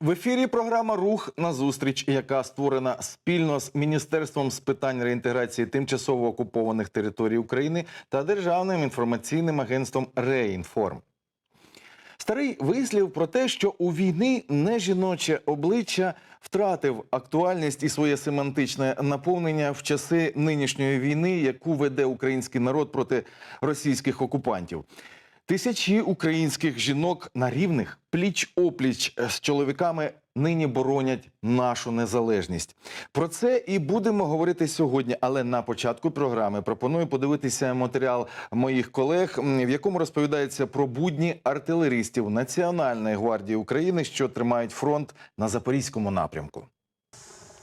в ефірі. Програма Рух на зустріч, яка створена спільно з Міністерством з питань реінтеграції тимчасово окупованих територій України та Державним інформаційним агентством Реінформ. Старий вислів про те, що у війни не жіноче обличчя втратив актуальність і своє семантичне наповнення в часи нинішньої війни, яку веде український народ проти російських окупантів. Тисячі українських жінок на рівних пліч опліч з чоловіками нині боронять нашу незалежність. Про це і будемо говорити сьогодні. Але на початку програми пропоную подивитися матеріал моїх колег, в якому розповідається про будні артилеристів Національної гвардії України, що тримають фронт на запорізькому напрямку.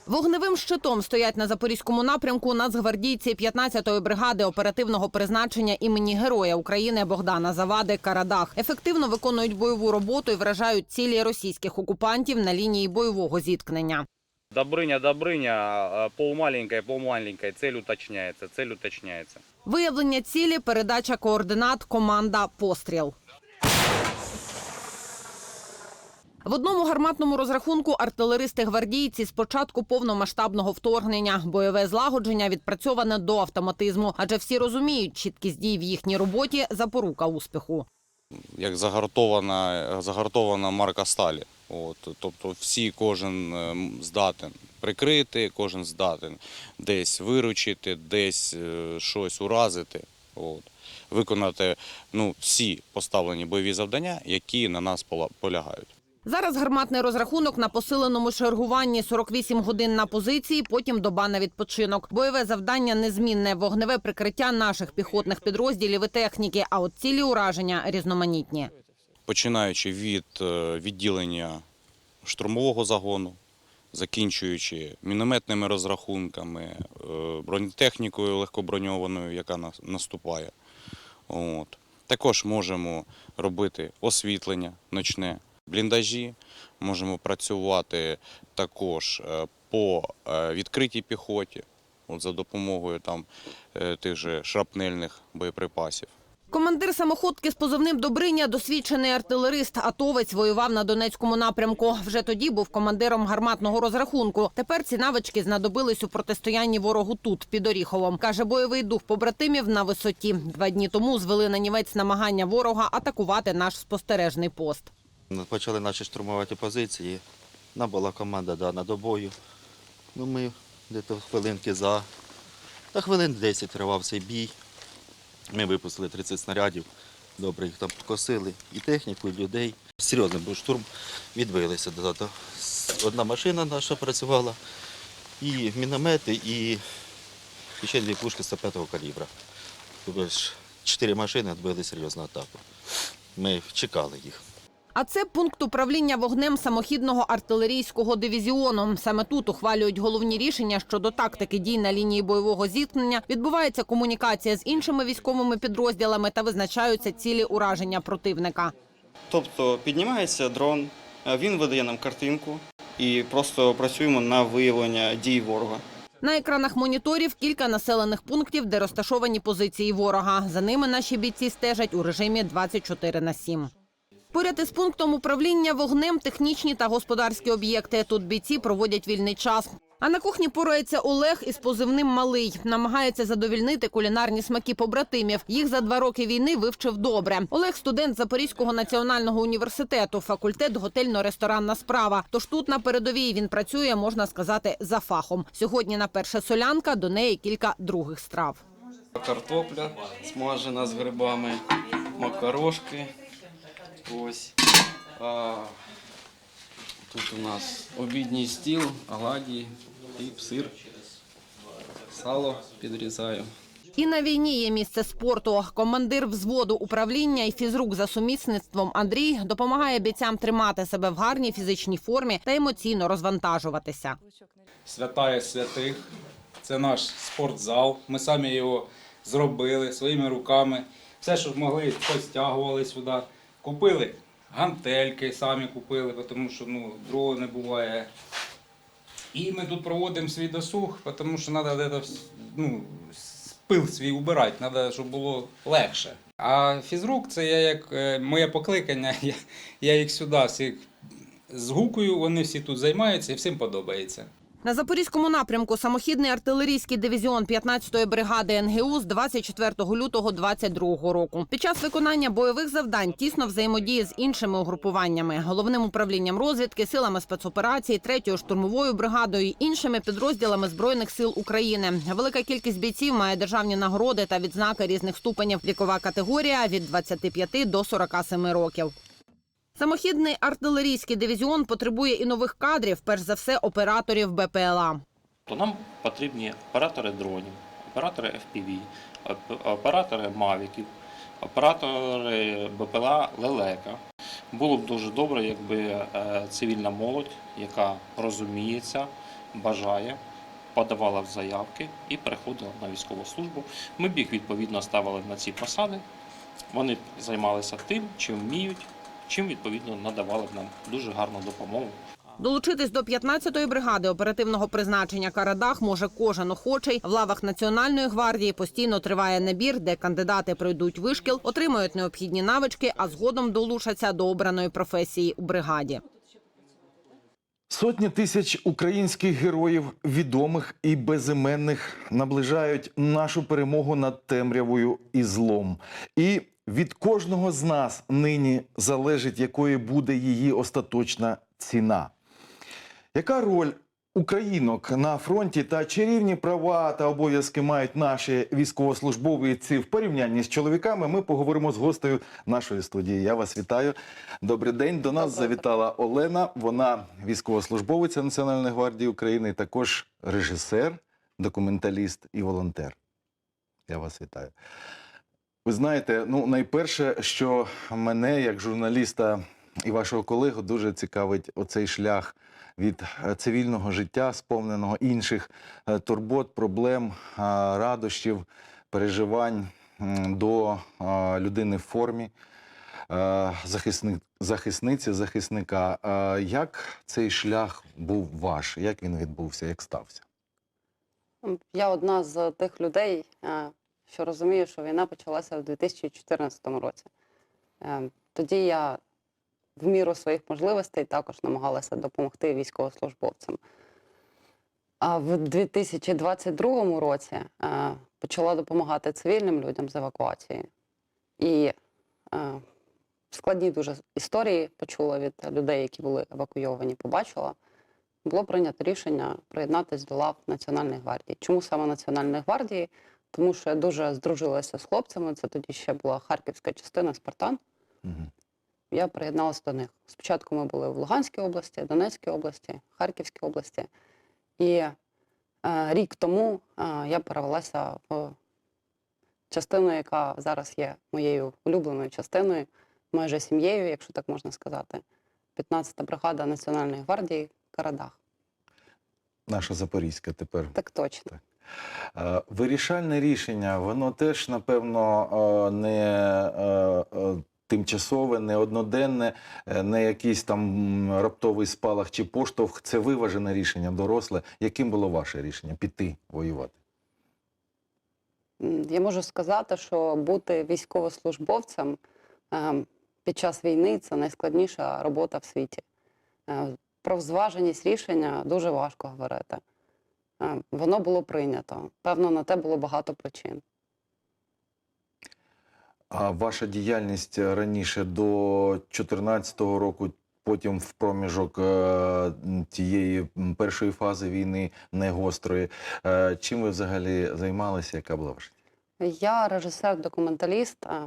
Вогневим щитом стоять на запорізькому напрямку нацгвардійці 15-ї бригади оперативного призначення імені Героя України Богдана Завади Карадах. Ефективно виконують бойову роботу і вражають цілі російських окупантів на лінії бойового зіткнення. Добрыня, Добрыня, э, полмаленькой, полмаленькой, цель уточняется, цель уточняется. Виявлення цілі, передача координат, команда, постріл. В одному гарматному розрахунку артилеристи-гвардійці з початку повномасштабного вторгнення бойове злагодження відпрацьоване до автоматизму, адже всі розуміють, чіткість дій в їхній роботі запорука успіху. як загартована, загартована марка сталі. От, тобто всі, кожен е, здатен прикрити, кожен здатен десь виручити, десь е, щось уразити. От. Виконати ну, всі поставлені бойові завдання, які на нас полягають. Зараз гарматний розрахунок на посиленому чергуванні 48 годин на позиції, потім доба на відпочинок. Бойове завдання незмінне вогневе прикриття наших піхотних підрозділів і техніки. А от цілі ураження різноманітні. Починаючи від е, відділення штурмового загону, закінчуючи мінометними розрахунками, е, бронетехнікою легкоброньованою, яка нас- наступає. От. Також можемо робити освітлення ночне, бліндажі, можемо працювати також е, по е, відкритій піхоті, от за допомогою там, е, тих же шрапнельних боєприпасів. Командир самоходки з позивним Добриня, досвідчений артилерист, атовець воював на Донецькому напрямку. Вже тоді був командиром гарматного розрахунку. Тепер ці навички знадобились у протистоянні ворогу тут, під Оріховом. Каже, бойовий дух побратимів на висоті. Два дні тому звели на нівець намагання ворога атакувати наш спостережний пост. Почали наші штурмувати позиції. Нам була команда дана до бою. Ну, ми десь хвилинки за. Та хвилин 10 тривав цей бій. Ми випустили 30 снарядів. Добре їх там покосили. І техніку, і людей. Серйозний був штурм. Відбилися. Одна машина наша працювала, і міномети, і ще дві пушки 105-го калібра. Тобто чотири машини відбили серйозну атаку. Ми чекали їх. А це пункт управління вогнем самохідного артилерійського дивізіону. Саме тут ухвалюють головні рішення щодо тактики дій на лінії бойового зіткнення. Відбувається комунікація з іншими військовими підрозділами та визначаються цілі ураження противника. Тобто піднімається дрон, він видає нам картинку і просто працюємо на виявлення дій ворога. На екранах моніторів кілька населених пунктів, де розташовані позиції ворога. За ними наші бійці стежать у режимі 24 на 7. Поряд із пунктом управління вогнем технічні та господарські об'єкти. Тут бійці проводять вільний час. А на кухні порається Олег із позивним Малий. Намагається задовільнити кулінарні смаки побратимів. Їх за два роки війни вивчив добре. Олег студент Запорізького національного університету, факультет готельно-ресторанна справа. Тож тут на передовій він працює, можна сказати, за фахом. Сьогодні на перша солянка, до неї кілька других страв. Картопля смажена з грибами, макарошки. Ось. А, тут у нас обідній стіл, оладії, хліб, сир, сало підрізаю. І на війні є місце спорту. Командир взводу управління і фізрук за сумісництвом Андрій допомагає бійцям тримати себе в гарній фізичній формі та емоційно розвантажуватися. святая святих. Це наш спортзал. Ми самі його зробили своїми руками. Все, що могли, постягували сюди. Купили гантельки, самі купили, тому що ну, другого не буває. І ми тут проводимо свій досуг, тому що треба ну, спил свій убирати, треба, щоб було легше. А фізрук це я як е, моє покликання, я, я їх сюди всіх згукую, вони всі тут займаються і всім подобається. На запорізькому напрямку самохідний артилерійський дивізіон 15-ї бригади НГУ з 24 лютого 22 року. Під час виконання бойових завдань тісно взаємодіє з іншими угрупуваннями, головним управлінням розвідки, силами спецоперацій, 3-ю штурмовою бригадою, іншими підрозділами збройних сил України. Велика кількість бійців має державні нагороди та відзнаки різних ступенів. Вікова категорія від 25 до 47 років. Самохідний артилерійський дивізіон потребує і нових кадрів, перш за все, операторів БПЛА. то нам потрібні оператори дронів, оператори FPV, оператори мавіків, оператори БПЛА Лелека. Було б дуже добре, якби е, цивільна молодь, яка розуміється, бажає, подавала в заявки і переходила на військову службу. Ми б їх відповідно ставили на ці посади. Вони займалися тим, чим вміють, чим відповідно надавали б нам дуже гарну допомогу. Долучитись до 15-ї бригади оперативного призначення Карадах може кожен охочий. В лавах Національної гвардії постійно триває набір, де кандидати пройдуть вишкіл, отримують необхідні навички, а згодом долучаться до обраної професії у бригаді. Сотні тисяч українських героїв, відомих і безіменних, наближають нашу перемогу над темрявою і злом. І від кожного з нас нині залежить, якою буде її остаточна ціна. Яка роль українок на фронті та чарівні права та обов'язки мають наші військовослужбовці в порівнянні з чоловіками? Ми поговоримо з гостею нашої студії. Я вас вітаю. Добрий день. До нас завітала Олена. Вона військовослужбовиця Національної гвардії України, також режисер, документаліст і волонтер. Я вас вітаю. Ви знаєте, ну найперше, що мене як журналіста і вашого колегу дуже цікавить оцей шлях від е, цивільного життя, сповненого інших е, турбот, проблем, е, радощів, переживань до людини в формі, захисник, захисниці, захисника. Як цей шлях був ваш? Як він відбувся? Як стався? Я одна з тих людей, що розумію, що війна почалася в 2014 році. Е, Тоді я в міру своїх можливостей також намагалася допомогти військовослужбовцям. А в 2022 році е, почала допомагати цивільним людям з евакуації. І е, складні дуже історії почула від людей, які були евакуйовані, побачила було прийнято рішення приєднатися до лав Національної гвардії. Чому саме Національної гвардії? Тому що я дуже здружилася з хлопцями. Це тоді ще була харківська частина Спартан. Мгм. Я приєдналася до них. Спочатку ми були в Луганській області, Донецькій області, Харківській області. І е, рік тому е, я перевелася в частину, яка зараз є моєю улюбленою частиною, майже сім'єю, якщо так можна сказати. 15-та бригада Національної гвардії Карадах. Наша Запорізька тепер. Так точно. Е, Вирішальне рішення, воно теж, напевно, е, не е, е, тимчасове, не одноденне, е, не якийсь там раптовий спалах чи поштовх. Це виважене рішення, доросле. Яким було ваше рішення піти воювати? Я можу сказати, що бути військовослужбовцем ем, під час війни це найскладніша робота в світі. Е, Про зваженість рішення дуже важко говорити. Е, Воно було прийнято. Певно, на те було багато причин. А ваша діяльність раніше до 2014 року, потім в проміжок е, тієї першої фази війни, не гострої. Е, Чим ви взагалі займалися? Яка була ваша? Я режисер-документаліст, е,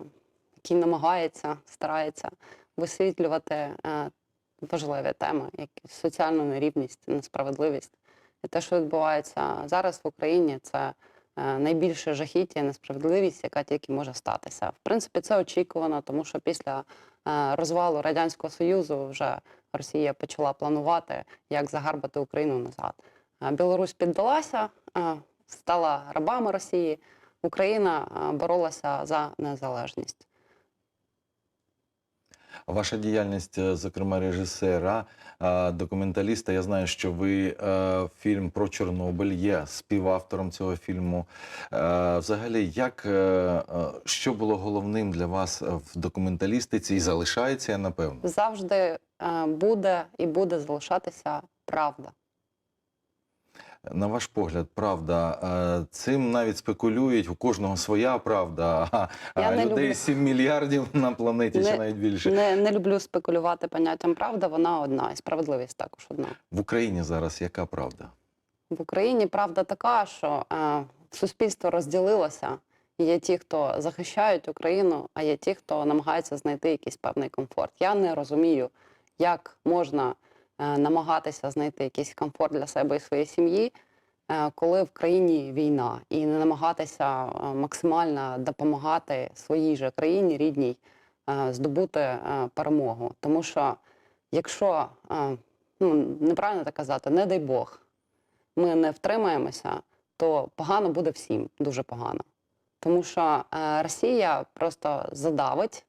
який намагається, старається висвітлювати е, важливі теми, як соціальну нерівність, несправедливість. І те, що відбувається зараз в Україні, це е, найбільше жахіття і несправедливість, яка тільки може статися. В принципі, це очікувано, тому що після е, розвалу Радянського Союзу вже Росія почала планувати, як загарбати Україну назад. Е, Білорусь піддалася, стала рабами Росії. Україна боролася за незалежність. Ваша діяльність, е, зокрема режисера, документаліста. Я знаю, що ви е, фільм про Чорнобиль є співавтором цього фільму. Е, Взагалі, як що було головним для вас в документалістиці і залишається, напевно? Завжди буде і буде залишатися правда. На ваш погляд, правда, е, цим навіть спекулюють. У кожного своя правда. А, людей люблю. 7 мільярдів на планеті, чи навіть більше. Не, не люблю спекулювати поняттям правда, вона одна, і справедливість також одна. В Україні зараз яка правда? В Україні правда така, що е, суспільство розділилося. Є ті, хто захищають Україну, а є ті, хто намагається знайти якийсь певний комфорт. Я не розумію, як можна намагатися знайти якийсь комфорт для себе і своєї сім'ї, е, коли в країні війна, і не намагатися е, максимально допомагати своїй же країні, рідній, е, здобути е, перемогу. Тому що якщо е, ну неправильно так казати, не дай Бог ми не втримаємося, то погано буде всім, дуже погано. Тому що е, Росія просто задавить,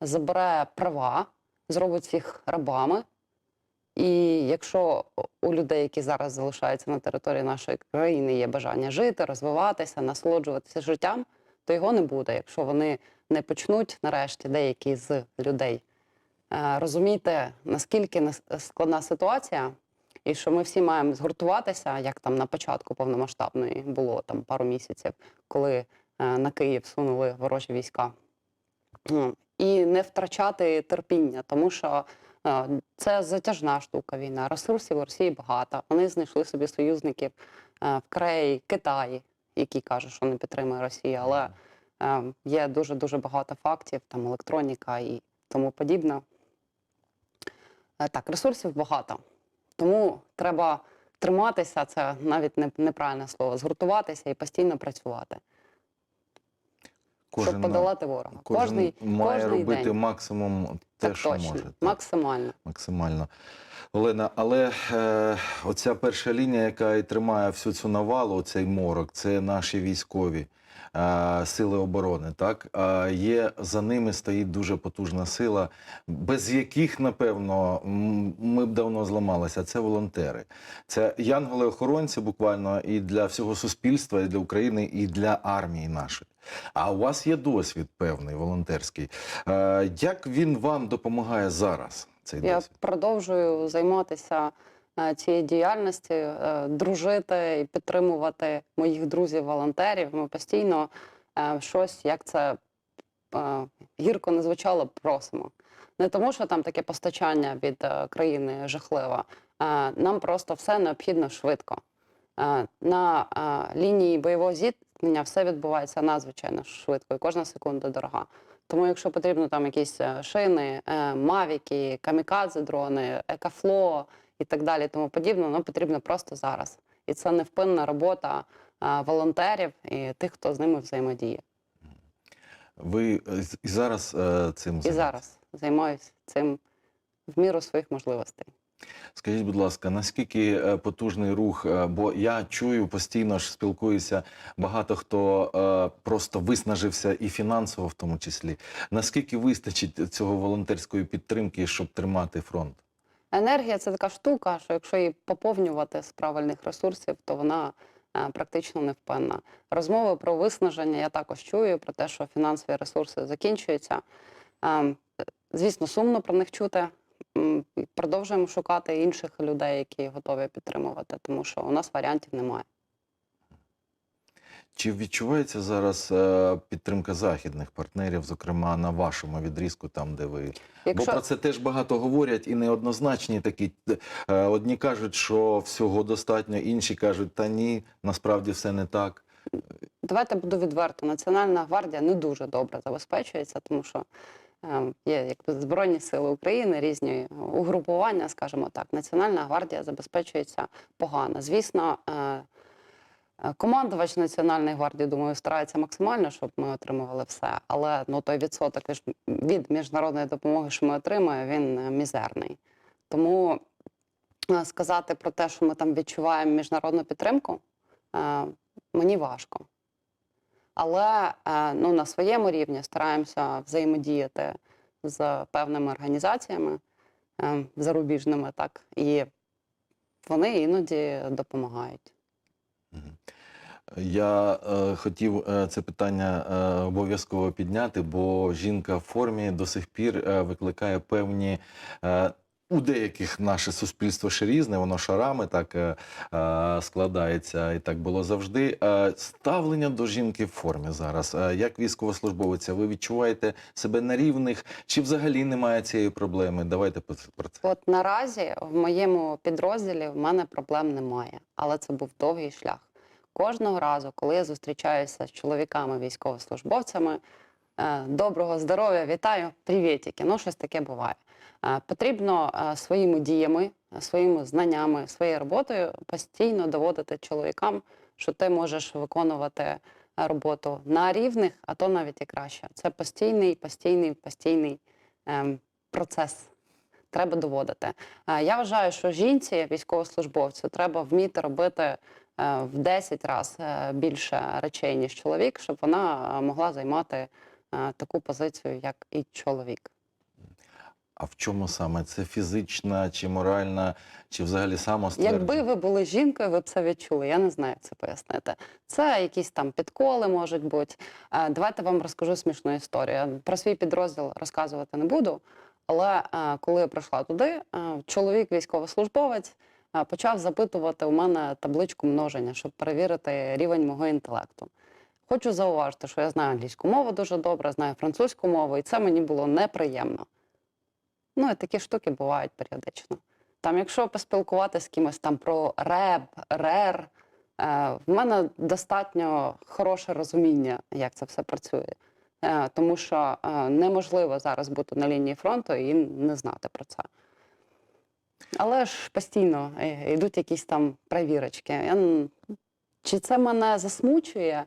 забере права, зробить всіх рабами. І якщо у людей, які зараз залишаються на території нашої країни, є бажання жити, розвиватися, насолоджуватися життям, то його не буде, якщо вони не почнуть нарешті деякі з людей е, розуміти, наскільки складна ситуація, і що ми всі маємо згуртуватися, як там на початку повномасштабної було там пару місяців, коли е, на Київ сунули ворожі війська. Ну, І не втрачати терпіння, тому що е, це затяжна штука війна. Ресурсів у Росії багато. Вони знайшли собі союзників е, в Кореї, Китаї, які кажуть, що не підтримує Росію, але е, є дуже дуже багато фактів, там електроніка і тому подібне. Е, Так, ресурсів багато. Тому треба триматися, це навіть неправильне слово, згуртуватися і постійно працювати, щоб подолати ворога. Кожен Кожний, має кожний робити день. максимум те, так що точно, може. так. максимально. максимально. Олена, але е, оця перша лінія, яка і тримає всю цю навалу, цей морок, це наші військові е, сили оборони. Так а є за ними стоїть дуже потужна сила, без яких, напевно, ми б давно зламалися. Це волонтери. Це янголи-охоронці, буквально і для всього суспільства, і для України, і для армії нашої. А у вас є досвід певний волонтерський. Е, як він вам допомагає зараз? Цей Я досвід? продовжую займатися е, цією діяльністю, е, дружити і підтримувати моїх друзів-волонтерів. Ми постійно е, щось, як це гірко не звучало, просимо. Не тому, що там таке постачання від країни жахливе. Е, Нам просто все необхідно швидко. На лінії бойового зіткнення все відбувається надзвичайно швидко, і кожна секунда дорога. Тому, якщо потрібно там якісь е, шини, е, мавіки, камікадзе дрони, екафло і так далі, тому подібне, воно потрібно просто зараз. І це невпинна робота е, волонтерів і тих, хто з ними взаємодіє. Ви і зараз цим цим І зараз займаюся цим в міру своїх можливостей. Скажіть, будь ласка, наскільки е, потужний рух? е, Бо я чую постійно ж спілкуюся, багато хто е, просто виснажився і фінансово, в тому числі. Наскільки вистачить цього волонтерської підтримки, щоб тримати фронт? Енергія це така штука, що якщо її поповнювати з правильних ресурсів, то вона практично невпинна. Розмови про виснаження я також чую, про те, що фінансові ресурси закінчуються. Ем, Звісно, сумно про них чути. Продовжуємо шукати інших людей, які готові підтримувати, тому що у нас варіантів немає. Чи відчувається зараз е, підтримка західних партнерів, зокрема на вашому відрізку, там де ви? Якщо Бо про це теж багато говорять і неоднозначні такі. Е, Одні кажуть, що всього достатньо, інші кажуть, та ні, насправді все не так. Давайте буду відверто. Національна гвардія не дуже добре забезпечується, тому що є якби Збройні Сили України, різні угрупування, скажімо так. Національна гвардія забезпечується погано. Звісно, е, е, командувач Національної гвардії, думаю, старається максимально, щоб ми отримували все. Але ну, той відсоток від- міжнародної допомоги, що ми отримуємо, він е, мізерний. Тому е, сказати про те, що ми там відчуваємо міжнародну підтримку, е, мені важко. Але е, ну, на своєму рівні стараємося взаємодіяти з певними організаціями е, зарубіжними, так, і вони іноді допомагають. Я е, хотів е, це питання е, обов'язково підняти, бо жінка в формі до сих пір е, викликає певні. Е, у деяких наше суспільство ще різне, воно шарами так е, е, складається, і так було завжди. Е, ставлення до жінки в формі зараз. Як військовослужбовиця, ви відчуваєте себе на рівних, чи взагалі немає цієї проблеми? Давайте про це-. От наразі в моєму підрозділі в мене проблем немає, але це був довгий шлях. Кожного разу, коли я зустрічаюся з чоловіками, військовослужбовцями, доброго здоров'я, вітаю, привітики. Ну, щось таке буває. Е, Потрібно е, своїми діями, е, своїми знаннями, своєю роботою постійно доводити чоловікам, що ти можеш виконувати е, роботу на рівних, а то навіть і краще. Це постійний, постійний, постійний ем, процес. Треба доводити. Е, Я вважаю, що жінці, військовослужбовцю, треба вміти робити е, в 10 разів більше речей, ніж чоловік, щоб вона е, могла займати е, таку позицію, як і чоловік. А в чому саме? Це фізична чи моральна, чи взагалі самоствердження? Якби ви були жінкою, ви б це відчули. Я не знаю, як це пояснити. Це якісь там підколи можуть бути. Давайте вам розкажу смішну історію. Про свій підрозділ розказувати не буду. Але коли я прийшла туди, чоловік, військовослужбовець, почав запитувати у мене табличку множення, щоб перевірити рівень мого інтелекту. Хочу зауважити, що я знаю англійську мову дуже добре, знаю французьку мову, і це мені було неприємно. Ну, і такі штуки бувають періодично. Там, якщо поспілкуватися з кимось там про реб, рер, е, в мене достатньо хороше розуміння, як це все працює. Е, тому що е, неможливо зараз бути на лінії фронту і не знати про це. Але ж постійно йдуть якісь там перевірочки. Чи це мене засмучує?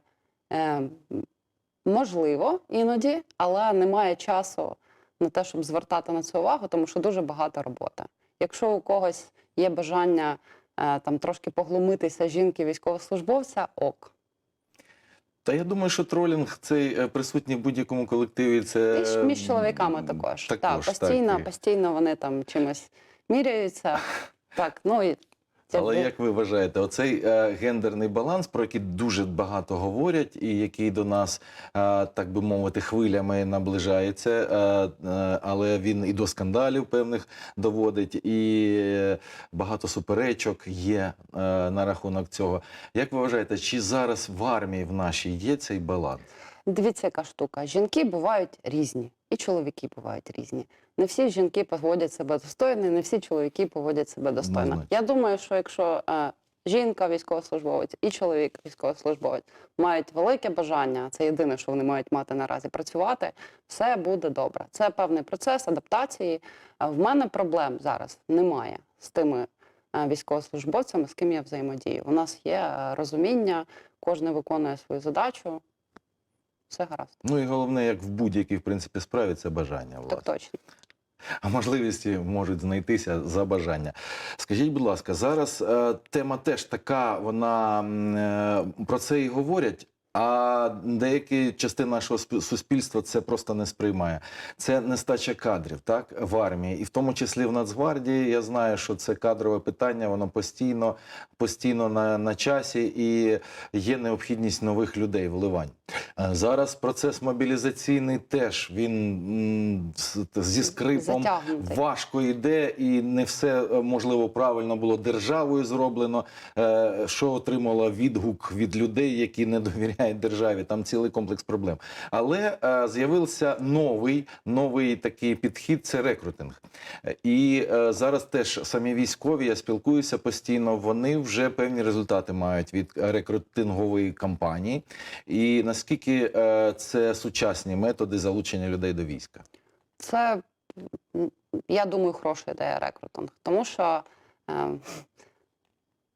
Можливо, іноді, але немає часу на те, щоб звертати на це увагу, тому що дуже багато роботи. Якщо у когось є бажання е, там трошки поглумитися жінки військовослужбовця, ок. Та я думаю, що тролінг цей е, присутній в будь-якому колективі. Це І між чоловіками також. так, постійно, так, постійно вони там чимось міряються. Так, ну і Але як ви вважаєте, оцей е, гендерний баланс, про який дуже багато говорять, і який до нас, е, так би мовити, хвилями наближається, е, е, але він і до скандалів певних доводить, і е, багато суперечок є е, на рахунок цього. Як ви вважаєте, чи зараз в армії в нашій є цей баланс? Дивіться, яка штука. Жінки бувають різні, і чоловіки бувають різні. Не всі жінки поводять себе достойно, не всі чоловіки поводять себе достойно. Я думаю, що якщо е, жінка військовослужбовець і чоловік військовослужбовець мають велике бажання, це єдине, що вони мають мати наразі працювати, все буде добре. Це певний процес адаптації. Е, В мене проблем зараз немає з тими е, військовослужбовцями, з ким я взаємодію. У нас є е, розуміння, кожен виконує свою задачу. Все гаразд. Ну і головне, як в будь-якій в принципі справі, це бажання. власне. Так точно. А можливості можуть знайтися за бажання. Скажіть, будь ласка, зараз е, тема теж така, вона е, про це і говорять. А деякі частини нашого спі- суспільства це просто не сприймає. Це нестача кадрів, так в армії, і в тому числі в Нацгвардії. Я знаю, що це кадрове питання, воно постійно, постійно на, на часі, і є необхідність нових людей вливань. Е, Зараз процес мобілізаційний теж він зі скрипом Затягнутий. важко йде, і не все е, можливо правильно було державою зроблено. Е, Що отримало відгук від людей, які не довіряють державі. Там цілий комплекс проблем. Але з'явився новий, новий такий підхід це рекрутинг. І зараз теж самі військові, я спілкуюся постійно. Вони вже певні результати мають від рекрутингової кампанії. І наскільки е, це сучасні методи залучення людей до війська? Це, я думаю, хороша ідея рекрутинг. Тому що е,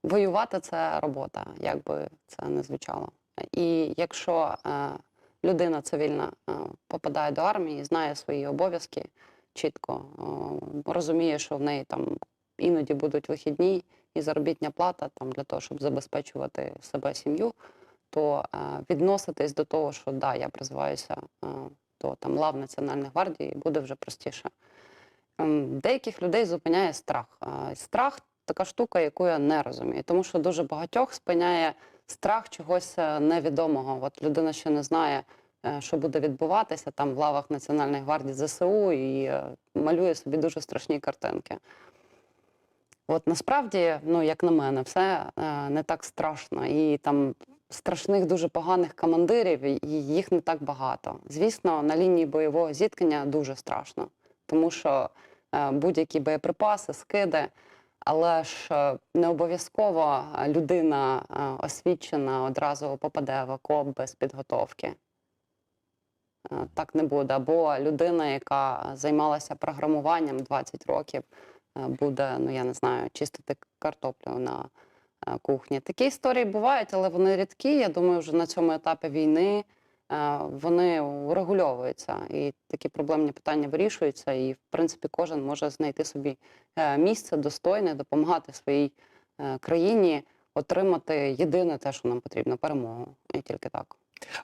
воювати це робота, як би це не звучало. І якщо е, людина цивільна е, попадає до армії, знає свої обов'язки чітко, е, розуміє, що в неї там іноді будуть вихідні і заробітня плата там, для того, щоб забезпечувати себе сім'ю, то е, відноситись до того, що да, я призиваюся е, до там лав Національної гвардії, буде вже простіше. Ем, Деяких людей зупиняє страх. Е, Страх така штука, яку я не розумію, тому що дуже багатьох спиняє страх чогось невідомого. От людина ще не знає, що буде відбуватися там в лавах Національної гвардії ЗСУ і малює собі дуже страшні картинки. От насправді, ну як на мене, все не так страшно. І там страшних дуже поганих командирів, і їх не так багато. Звісно, на лінії бойового зіткнення дуже страшно, тому що е, будь-які боєприпаси, скиди, але ж е, не обов'язково людина е, освічена одразу попаде в окоп без підготовки. Так не буде. Або людина, яка займалася програмуванням 20 років, буде, ну я не знаю, чистити картоплю на кухні. Такі історії бувають, але вони рідкі. Я думаю, вже на цьому етапі війни е, вони урегульовуються і такі проблемні питання вирішуються. І, в принципі, кожен може знайти собі е, місце достойне, допомагати своїй е, країні отримати єдине те, що нам потрібно перемогу. І тільки так.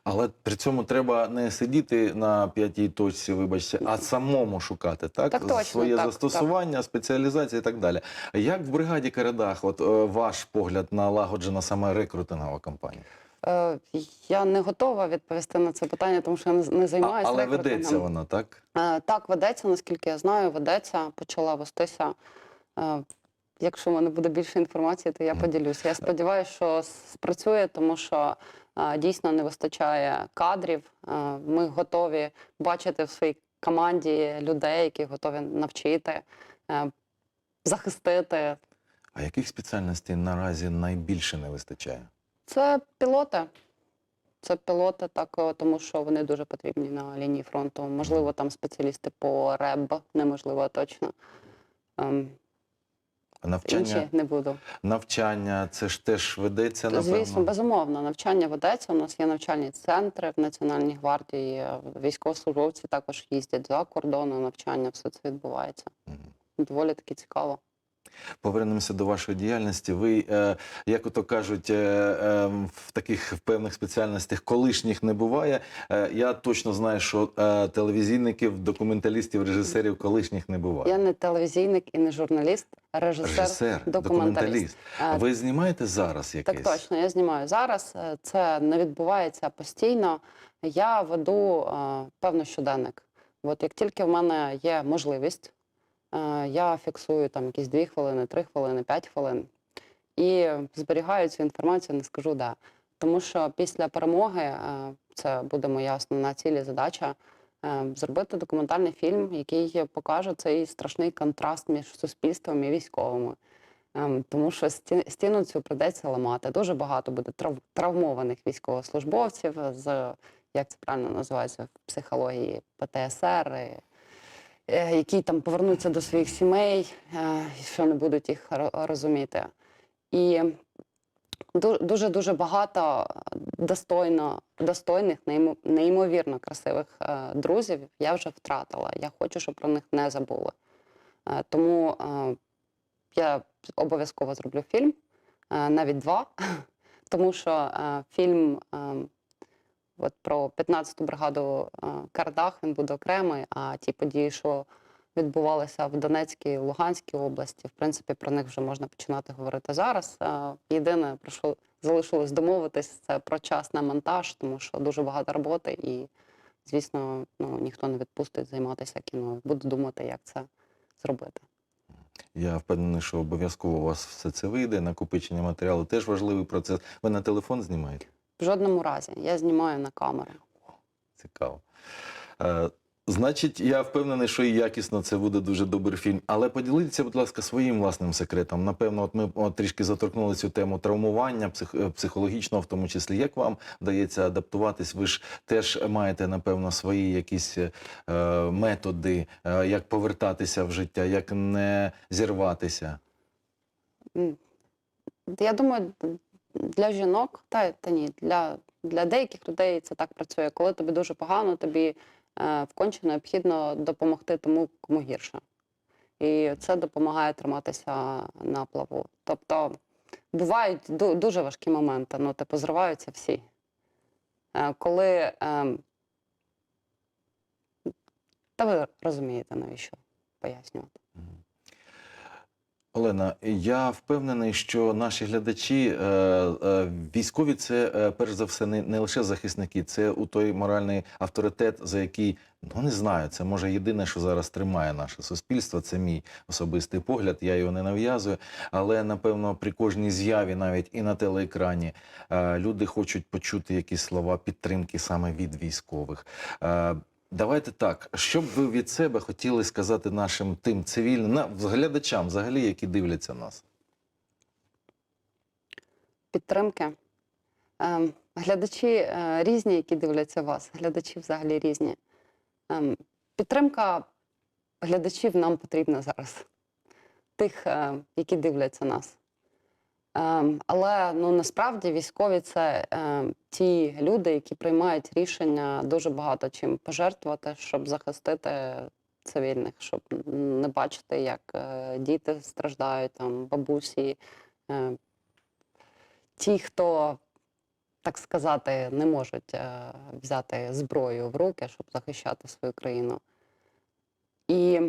Але при цьому треба не сидіти на п'ятій точці, вибачте, а самому шукати так, Так точно, своє так, застосування, спеціалізація і так далі. Як в бригаді Карадах, от е, ваш погляд налагоджена саме рекрутингова кампанія? Е, Я не готова відповісти на це питання, тому що я не, А, займаюся. але рекрутингом. ведеться вона, так? Е, Так, ведеться, наскільки я знаю, ведеться, почала вестися. Е, Якщо в мене буде більше інформації, то я поділюся. Я сподіваюся, що спрацює, тому що е, дійсно не вистачає кадрів. Е, Ми готові бачити в своїй команді людей, які готові навчити, е, захистити. А яких спеціальностей наразі найбільше не вистачає? Це пілоти. Це пілоти, так, е, тому що вони дуже потрібні на лінії фронту. Можливо, там спеціалісти по РЕБ, неможливо точно. Навчання, Інші не буду. навчання, це ж теж ведеться, напевно. Звісно, безумовно, навчання ведеться. У нас є навчальні центри в Національній гвардії. е, Військовослужбовці також їздять за кордону навчання, все це відбувається. Доволі таки цікаво. Повернемося до вашої діяльності. Ви, е, як ото кажуть, е, е, в таких певних спеціальностях колишніх не буває. Е, я точно знаю, що е, телевізійників, документалістів, режисерів колишніх не буває. Я не телевізійник і не журналіст, а режисер, Режисер, документаліст. Е, Ви знімаєте зараз якесь? Так точно, я знімаю зараз. Це не відбувається постійно. Я веду е, певний щоденник. От як тільки в мене є можливість, я фіксую там якісь 2 хвилини, 3 хвилини, 5 хвилин і зберігаю цю інформацію, не скажу де. Тому що після перемоги е, це буде моя основна ціль і задача. е, Зробити документальний фільм, який покаже цей страшний контраст між суспільством і військовими. Тому що сті- стіну цю придеться ламати. Дуже багато буде трав- травмованих військовослужбовців з, як це правильно називається в психології, ПТСР, е, які там повернуться до своїх сімей, е, що не будуть їх розуміти. І дуже дуже багато достойно, достойних, неймовірно красивих е, друзів я вже втратила. Я хочу, щоб про них не забули. Е, Тому е, я обов'язково зроблю фільм, е, навіть два, тому що е, фільм е, от про 15-ту бригаду е, Кардах він буде окремий, а ті події, що відбувалися в Донецькій Луганській області, в принципі, про них вже можна починати говорити зараз. Е, Єдине, про що залишилось домовитись, це про час на монтаж, тому що дуже багато роботи і, звісно, ну, ніхто не відпустить займатися кіно. Буду думати, як це зробити. Я впевнений, що обов'язково у вас все це вийде. Накопичення матеріалу теж важливий процес. Ви на телефон знімаєте? В жодному разі. Я знімаю на камеру. Цікаво. Е, значить, я впевнений, що і якісно це буде дуже добрий фільм. Але поділіться, будь ласка, своїм власним секретом. Напевно, от ми от, трішки заторкнули цю тему травмування, псих, е, психологічного, в тому числі. Як вам вдається адаптуватись? Ви ж теж маєте, напевно, свої якісь е, методи, е, як повертатися в життя, як не зірватися. Я думаю, для жінок, та, та ні, для, для деяких людей це так працює. Коли тобі дуже погано, тобі е, вконче необхідно допомогти тому, кому гірше. І це допомагає триматися на плаву. Тобто бувають дуже важкі моменти, ну, типу, зриваються всі. Е, Коли ем, та ви розумієте, навіщо пояснювати. Олена, я впевнений, що наші глядачі, е, е, військові, це е, перш за все не, лише захисники, це у той моральний авторитет, за який ну не знаю. Це може єдине, що зараз тримає наше суспільство. Це мій особистий погляд. Я його не нав'язую. Але напевно при кожній з'яві, навіть і на телеекрані, люди хочуть почути якісь слова підтримки саме від військових. Давайте так. Що б ви від себе хотіли сказати нашим тим цивільним глядачам, взагалі, які дивляться нас? підтримки. Ем, глядачі е, різні, які дивляться вас. Глядачі взагалі різні. Ем, підтримка глядачів нам потрібна зараз, тих, е, які дивляться нас. Ем, але ну, насправді військові це е, ті люди, які приймають рішення дуже багато чим пожертвувати, щоб захистити цивільних, щоб не бачити, як е, діти страждають, там, бабусі. Е, ті, хто, так сказати, не можуть взяти зброю в руки, щоб захищати свою країну. І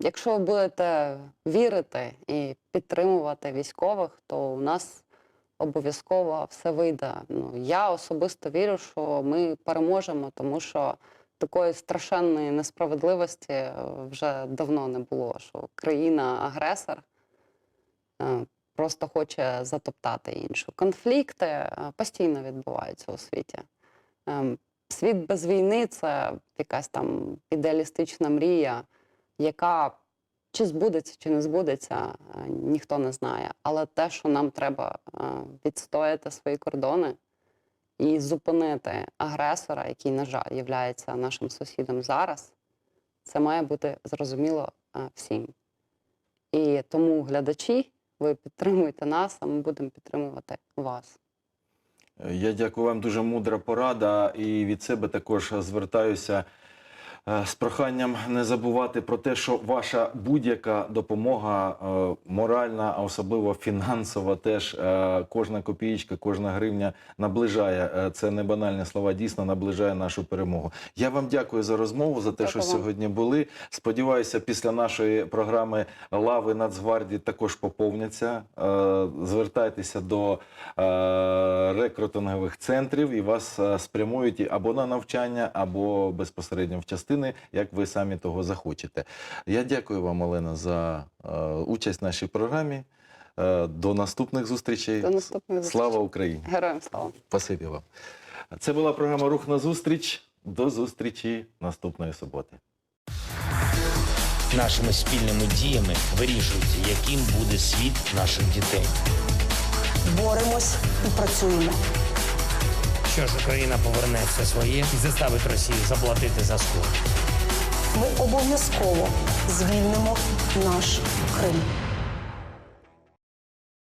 якщо ви будете вірити і підтримувати військових, то у нас обов'язково все вийде. Ну, я особисто вірю, що ми переможемо, тому що такої страшенної несправедливості е, вже давно не було, що країна-агресор е, просто хоче затоптати іншу. Конфлікти е, постійно відбуваються у світі. Ем, Світ без війни це якась там ідеалістична мрія, яка чи збудеться, чи не збудеться, е, ніхто не знає. Але те, що нам треба е, відстояти свої кордони і зупинити агресора, який, на жаль, є нашим сусідом зараз, це має бути зрозуміло е, всім. І тому глядачі, ви підтримуєте нас, а ми будемо підтримувати вас. Я дякую вам дуже мудра порада, і від себе також звертаюся з проханням не забувати про те, що ваша будь-яка допомога, е, моральна, а особливо фінансова, теж е, кожна копієчка, кожна гривня наближає е, це не банальні слова, дійсно наближає нашу перемогу. Я вам дякую за розмову, за те, що Дякую вам. сьогодні були. Сподіваюся, після нашої програми лави Нацгвардії також поповняться. Е, Звертайтеся до е, рекрутингових центрів і вас е, спрямують або на навчання, або безпосередньо в частини, як ви самі того захочете. Я дякую вам, Олена, за е, участь в нашій програмі. Е, До наступних зустрічей. До наступних Слава зустрічей. Україні! Героям слава! Спасибі вам. Це була програма Рух на зустріч. До зустрічі наступної суботи. Нашими спільними діями вирішується, яким буде світ наших дітей. Боремось і працюємо. Що ж Україна поверне все своє і заставить Росію заплатити за сход. Ми обов'язково звільнимо наш Крим.